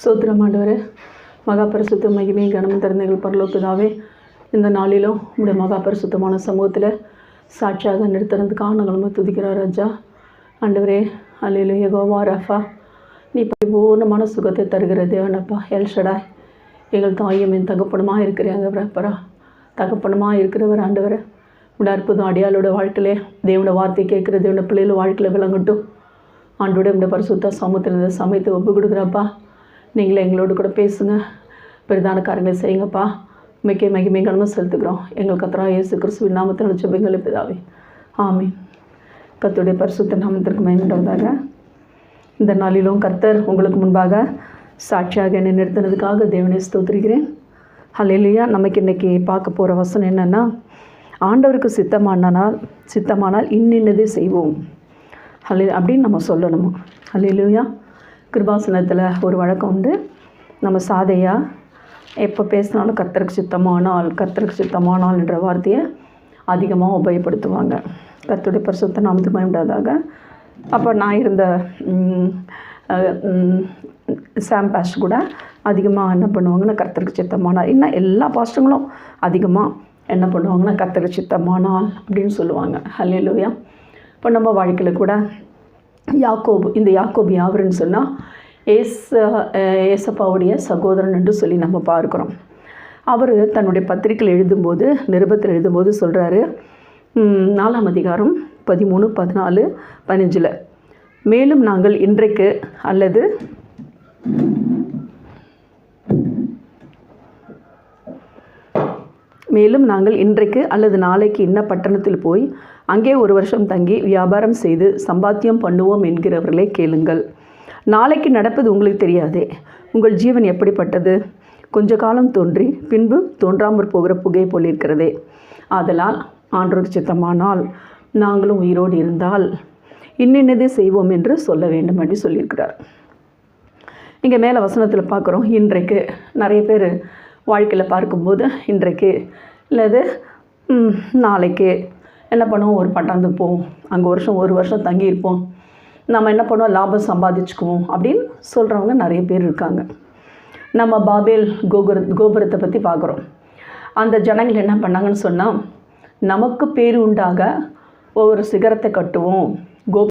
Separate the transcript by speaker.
Speaker 1: சோத்திரமாண்டவர் மகாபரிசுத்த மகா பரிசுத்த மகிமை கனம் திறந்தங்கள் பரலோக்குதாவே இந்த நாளிலும் உங்களுடைய மகாபரிசுத்தமான சமூகத்தில் சாட்சியாக நிறுத்துறதுக்காக நாங்கள் துதிக்கிறார் ராஜா. ஆண்டவரே அல்லையிலும் யெகோவா ரஃபா நீ பரிபூர்ணமான சுகத்தை தருகிற தேவனப்பா எல்ஷடாய் எங்கள் தாயும் என் தகப்பனமாக இருக்கிறாங்க பிரப்பரா. தகப்பனமாக இருக்கிறவர் ஆண்டவர் உடைய அற்புதம் அடியாளோட வாழ்க்கையிலே தேவனோட வார்த்தை கேட்குற தேவனோட பிள்ளைகளோட வாழ்க்கையில் விளங்கட்டும். ஆண்டோட இந்த பரிசுத்த சமூகத்தில் இந்த சமயத்தை ஒப்பு கொடுக்குறப்பா. நீங்களே எங்களோடு கூட பேசுங்க. பெரிதான காரியங்களை செய்யுங்கப்பா. மிக்க மகிமை கனமும் செலுத்துக்கிறோம் எங்கள் கத்தரா இயேசு கிறிஸ்துவின் நாமத்தில் ஜெபங்கள் பிதாவே. ஆமி கத்துடைய பரிசுத்த நாமத்திற்கு மயமிட்டவதாக இந்த நாளிலும் கர்த்தர் உங்களுக்கு முன்பாக சாட்சியாக என்னை நிறுத்தினதுக்காக தேவனை ஸ்தோத்திரிக்கிறேன். ஹalleluya. நமக்கு இன்றைக்கி பார்க்க போகிற வசனம் என்னென்னா ஆண்டவருக்கு சித்தமானால் சித்தமானால் இன்னின்னதே செய்வோம். ஹலே அப்படின்னு நம்ம சொல்லணுமா? ஹalleluya. கிருபாசனத்தில் ஒரு வழக்கம் உண்டு. நம்ம சாதையாக எப்போ பேசினாலும் கத்தருக்கு சுத்தமானால் கர்த்தருக்கு சித்தமானால் என்ற வார்த்தையை அதிகமாக உபயோகப்படுத்துவாங்க. கத்துடைய பரிசுத்த நாமத்துக்கு பயன்படாதாக. அப்போ நான் இருந்த சாம் பாஸ்ட் கூட அதிகமாக என்ன பண்ணுவாங்கன்னா கர்த்தருக்கு சித்தமானால் இன்னும் எல்லா பாஸ்டங்களும் அதிகமாக என்ன பண்ணுவாங்கன்னா கர்த்தருக்கு சித்தமானால் அப்படின்னு சொல்லுவாங்க. ஹல்லேலூயா. இப்போ நம்ம வாழ்க்கையில் கூட யாக்கோபு இந்த யாக்கோபு யாவருன்னு சொன்னால் ஏஸ் ஏசப்பாவுடைய சகோதரன் என்று சொல்லி நம்ம பார்க்குறோம். அவர் தன்னுடைய பத்திரிக்கையில் எழுதும்போது நிருபத்தில் எழுதும்போது சொல்கிறாரு நாலாம் அதிகாரம் பதிமூணு பதினாலு பதினஞ்சில் மேலும் நாங்கள் இன்றைக்கு அல்லது மேலும் நாங்கள் இன்றைக்கு அல்லது நாளைக்கு இன்ன பட்டணத்தில் போய் அங்கே ஒரு வருஷம் தங்கி வியாபாரம் செய்து சம்பாத்தியம் பண்ணுவோம் என்கிறவர்களே கேளுங்கள். நாளைக்கு நடப்பது உங்களுக்கு தெரியாதே. உங்கள் ஜீவன் எப்படிப்பட்டது? கொஞ்ச காலம் தோன்றி பின்பு தோன்றாமற் போகிற புகை போலிருக்கிறதே ஆதலால் ஆன்றோர் சித்தமானால் நாங்களும் உயிரோடு இருந்தால் இன்னின்னதே செய்வோம் என்று சொல்ல வேண்டும் என்று சொல்லியிருக்கிறார். இங்கே மேலே வசனத்தில் பார்க்குறோம் இன்றைக்கு நிறைய பேர் வாழ்க்கையில் பார்க்கும்போது இன்றைக்கு இல்லது நாளைக்கு என்ன பண்ணுவோம்? ஒரு பட்டாந்து போவோம் அங்கே வருஷம் ஒரு வருஷம் தங்கியிருப்போம் நம்ம என்ன பண்ணுவோம்? லாபம் சம்பாதிச்சுக்குவோம் அப்படின்னு சொல்கிறவங்க நிறைய பேர் இருக்காங்க. நம்ம பாபேல் கோபுர கோபுரத்தை பற்றி பார்க்குறோம். அந்த ஜனங்கள் என்ன பண்ணாங்கன்னு சொன்னால் நமக்கு பேர் உண்டாக ஒவ்வொரு சிகரத்தை கட்டுவோம். கோபுரம்